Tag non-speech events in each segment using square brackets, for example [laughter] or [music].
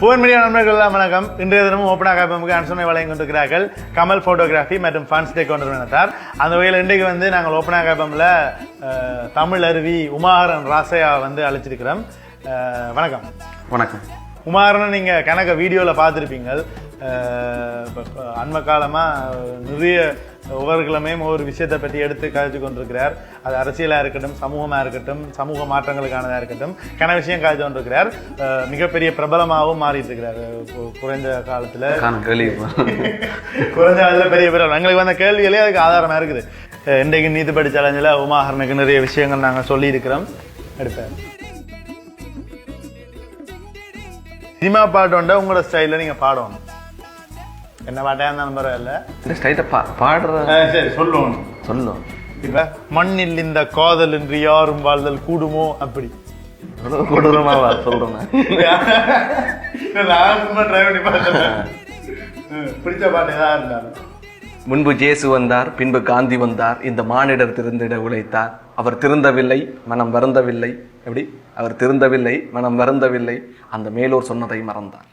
Phone media நண்பர்கள் எல்லாம் வணக்கம். இன்றைய தினமும் ஓப்பன் அகாபமுக்கு அனுசரணை வழங்கி கொண்டிருக்கிறார்கள். கமல் ஃபோட்டோகிராஃபி மற்றும் ஃபன்ஸ் டே கொண்டு நினைத்தார். அந்த வகையில் இன்றைக்கு வந்து நாங்கள் ஓப்பன் அகாபமில் தமிழ் அருவி உமாகரன் ராசையா வந்து அழைச்சிருக்கிறோம். வணக்கம். வணக்கம். உமாகரனை நீங்கள் கணக்க வீடியோவில் பார்த்துருப்பீங்க. அண்ம காலமாக நிறைய ஒவ்வொரு கிழமையும் ஒவ்வொரு விஷயத்தை பற்றி எடுத்து கதைச்சு கொண்டிருக்கிறார். அது அரசியலாக இருக்கட்டும் சமூகமாக இருக்கட்டும் சமூக மாற்றங்களுக்கானதாக இருக்கட்டும் கன விஷயம் கதைச்சு கொண்டிருக்கிறார். மிகப்பெரிய பிரபலமாகவும் மாறிட்டு இருக்கிறார் குறைந்த காலத்தில். [laughs] குறைஞ்ச காலத்தில் பெரிய பிரபலம். எங்களுக்கு வந்த கேள்விகளே அதுக்கு ஆதாரமாக இருக்குது. இன்றைக்கு நீதிபதி சேலஞ்சில் உமாகரனுக்கு நிறைய விஷயங்கள் நாங்கள் சொல்லியிருக்கிறோம். எடுப்பேன். சினிமா பாட்டு உண்டா உங்களோட ஸ்டைலில் நீங்கள் பாடணும். என்ன பாட்டையா இருந்தாலும் பரவாயில்ல. ஸ்டைட்டை பா பாடுற சரி சொல்லுவோம். சொல்லும் இப்ப மண்ணில் இந்த காதல் என்று யாரும் வாழ்தல் கூடுமோ அப்படி. கொடூரமாவா சொல்றேன் நான். சும்மா ட்ரை பண்ணி பார்த்தேன். ம், பிடிச்ச பாட்டு ஏதாவது இருந்தாலும். முன்பு ஜேசு வந்தார் பின்பு காந்தி வந்தார் இந்த மானிடர் திருந்திட உழைத்தார். அவர் திருந்தவில்லை மனம் வருந்தவில்லை. எப்படி? அவர் திருந்தவில்லை மனம் வருந்தவில்லை. அந்த மேலோர் சொன்னதை மறந்தார்.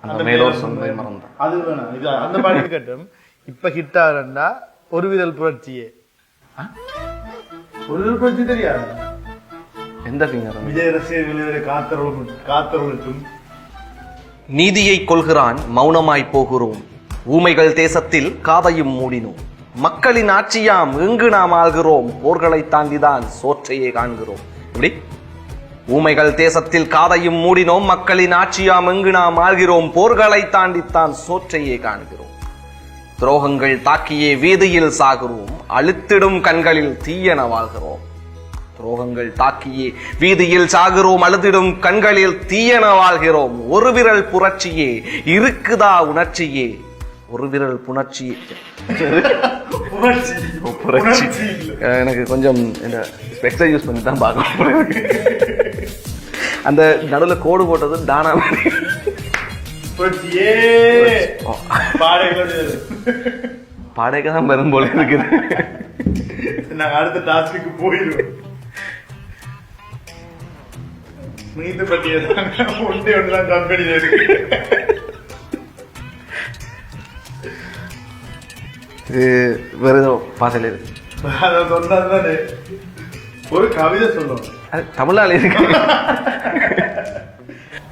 அந்த மேலோர் சொன்னதை மறந்தார். அது வேணாம். இது அந்த பாட்டு கட்டும் இப்ப ஹிட் ஆகிறா ஒரு விதல் புரட்சியே? ஒரு விதல் புரட்சி தெரியாது. எந்த ஃபிங்கர் விஜய் ரசிகர்கள் காத்தருளும் காத்தருளுக்கும். நீதியை கொள்கிறான் மௌனமாய் போகிறோம். ஊமைகள் தேசத்தில் காதையும் மூடினோம். மக்களின் ஆட்சியாம் எங்கு நாம் ஆள்கிறோம்? போர்களை தாண்டிதான் சோற்றையே காண்கிறோம். இப்படி ஊமைகள் தேசத்தில் காதையும் மூடினோம் மக்களின் ஆட்சியாம் எங்கு நாம் ஆள்கிறோம்? போர்களை தாண்டித்தான் சோற்றையே காண்கிறோம். துரோகங்கள் தாக்கியே வீதியில் சாகிறோம் அழுத்திடும் கண்களில் தீயென வாழ்கிறோம். துரோகங்கள் தாக்கியே வீதியில் சாகிறோம் அழுதிடும் கண்களில் தீயென வாழ்கிறோம். ஒரு விரல் புரட்சியே இருக்குதா உணர்ச்சியே? ஒரு விரல் புணர்ச்சியே புரட்சி எனக்கு கொஞ்சம் இந்த ஸ்பெக்ஸை யூஸ் பண்ணி தான் பார்க்கணும் அந்த நடுவில் கோடு போட்டது தானா பாடைகள் பாடைக்க தான் பெரும் போல இருக்குது நாங்க அடுத்த டாஸ்க்கு போயிடுவோம் நீதி பற்றிய ஒன்றே ஒன்றுதான் கம்பெனியில் இருக்கு. இது வேற ஏதோ பாசையில் இருக்கு ஒரு கவிதை சொல்லணும். அது தமிழால் இருக்கு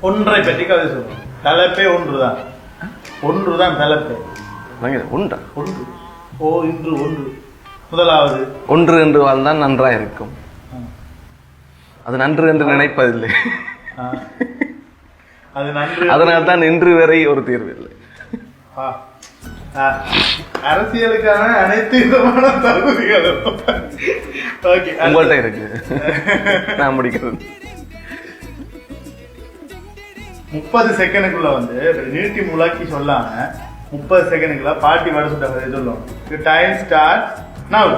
ஒன்றை பற்றி கவிதை சொல்லணும். தலைப்பே ஒன்றுதான். ஒன்றுதான் தலைப்பே. உண்டா? ஒன்று. ஓ இன்று ஒன்று. முதலாவது. ஒன்று என்று வாழ்ந்தால் நன்றாக இருக்கும். அது நன்று என்று நினைப்பதில்லை. அது நன்று. அதனால் தான் இன்று வரை ஒரு தீர்வு இல்லை. அரசியலுக்கான அனைத்து விதமான தகுதிகளும். ஓகே உங்கள்கிட்ட இருக்கு. நான் முடிக்கிறது. முப்பது செகண்டுக்குள்ள வந்து நீட்டி முழக்கி சொல்லாம முப்பது செகண்டுக்குள்ள பாட்டி வட சுட்ட சொல்லுவோம் டைம் ஸ்டார்ட் நவ்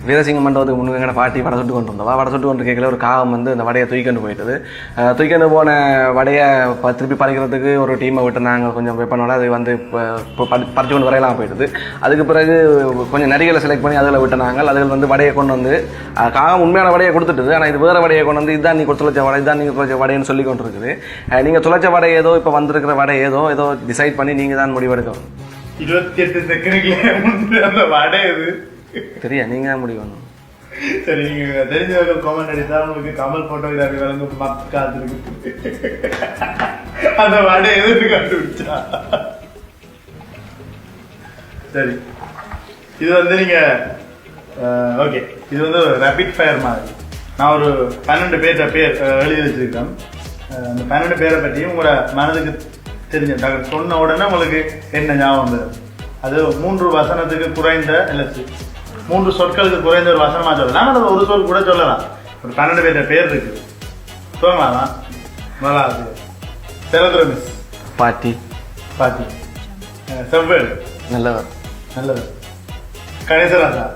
வீரசிங்க மண்டபத்துக்கு முன்னுக்கு பாட்டி வடை சுட்டு கொண்டு வந்தவா வடை சுட்டு கொண்டு கேட்கல ஒரு காகம் வந்து அந்த வடையை தூக்கிண்டு போயிட்டது. அஹ், தூக்கிண்டு போன வடையை ப- திருப்பி பறிக்கிறதுக்கு ஒரு டீமை விட்டு நாங்கள் கொஞ்சம் வெப்பனோட அது வந்து இப்போ பறி- கொண்டு வரையலாம் போயிட்டது. அதுக்கு பிறகு கொஞ்சம் நரிகளை செலக்ட் பண்ணி அதில் விட்டு நாங்கள் அதில் வந்து வடையை கொண்டு வந்து காகம் உண்மையான வடையை கொடுத்துட்டுது. ஆனால் இது வேறு வடையை கொண்டு வந்து இதுதான் நீ தொலைச்ச வடை இதுதான் நீங்கள் தொலைச்ச வடைன்னு சொல்லி கொண்டு இருக்குது நீங்கள் நீங்க தொலைச்ச வடை ஏதோ இப்போ வந்திருக்கிற வடை ஏதோ ஏதோ டிசைட் பண்ணி நீங்கள் தான் முடிவெடுக்கணும். இருபத்தி எட்டு செகண்டுக்குள்ள அந்த வடை இது சரியா நீங்க தான் பண்ணணும். சரி நீங்க தெரிஞ்சவர்கள் காமெண்ட் அடித்தா உங்களுக்கு கமல் போட்டோகிராஃபி வழங்க மத் அந்த வடை எதிர்த்து கண்டுபிடிச்சா சரி இது வந்து நீங்க ஓகே இது வந்து ரேபிட் ஃபயர் மாதிரி. நான் ஒரு பன்னெண்டு பேர்ட்ட பேர் எழுதி வச்சிருக்கேன். அந்த பன்னெண்டு பேரை பற்றியும் உங்களோட மனதுக்கு தெரிஞ்ச டாக்டர் சொன்ன உடனே உங்களுக்கு என்ன ஞாபகம் வரும் அது மூன்று வசனத்துக்கு குறைந்த இல்லை மூன்று சொற்களுக்கு குறைந்த ஒரு வசனமா சொல்லலாம். அல்லது ஒரு சொல் கூட சொல்லலாம். ஒரு பன்னெண்டு பேர்ட்ட பேர் இருக்கு சொல்லலாமா முதலாவது செலதுர மிஸ். பாட்டி. அஹ், செவ்வேல். நல்லவர். நல்லது கணேசராசா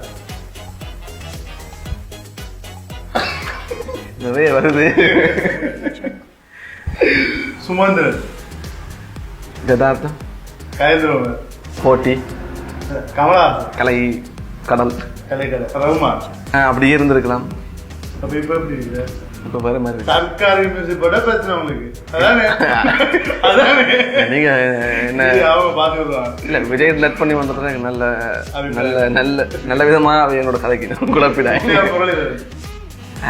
நிறைய வருது. சுமந்திரன். யதார்த்தம் கயந்திரவன். போட்டி. கமலஹாசன். கலை. கடல். அப்படியே இருந்திருக்கலாம். அப்ப இப்ப எப்படி இருக்கு? இப்போ வேற மாதிரி இருக்கு. சர்க்கார் யூனிவர்சிட்டியோட பிரச்சனை உங்களுக்கு. அதானே? [laughs] அதானே? நீங்க என்ன? அவங்க இல்ல விஜய் லெட் பண்ணி வந்ததுல நல்ல. நல்ல நல்ல நல்ல விதமா அவ என்னோட கதைக்கு குழப்பிடாய்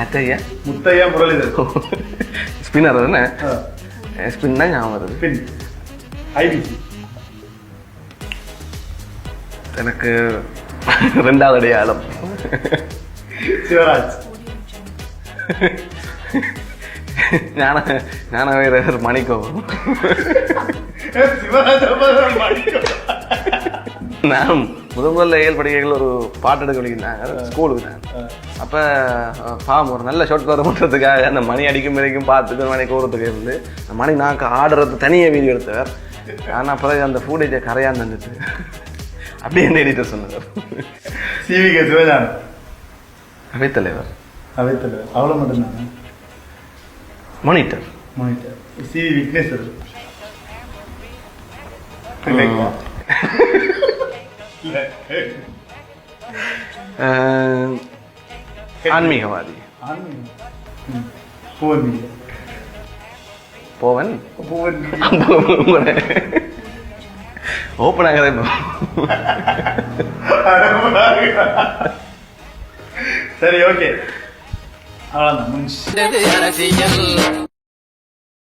அத்தையா முத்தையா முரளிதரன். ஸ்பின்னர் தானே. ஸ்பின் தான் ஞாபகம் வருது. பின் ஐபிசி. எனக்கு [laughs] ரெண்டாவது அடையாளம். சிவராஜ். [laughs] ஞான ஞான வீரர் மணிக்கோ. நான் முதல் முதல்ல ஏழு படிக்கைகள் ஒரு பாட்டு எடுக்க வலிக்கிறாங்க ஸ்கூலுக்கு நான். அப்போ பாவம் ஒரு நல்ல ஷார்ட் கவர் பண்ணுறதுக்காக அந்த மணி அடிக்கும் வரைக்கும் பார்த்துட்டு மணி கோரத்துக்கு இருந்து மணி நாக்கு ஆடுறது தனியாக வீடியோ எடுத்தவர். ஆனால் பிறகு அந்த ஃபூடேஜை கரையாந்து இருந்துச்சு அப்படியே என்ன எடிட்டர் சொன்னார் சிவிகே சிவஜான் அவைத்தலைவர். அவைத்தல அவ்வளோ மட்டும்தாங்க மானிட்டர். மானிட்டர். சிவி விக்னேஸ்வர். ஆன்மீகவாதி. பூவன். போவன். பூவன். ஓப்பன் ஆகிறேன் சரி ஓகே அவ்வளோதான் முடிஞ்சு அரசியல்.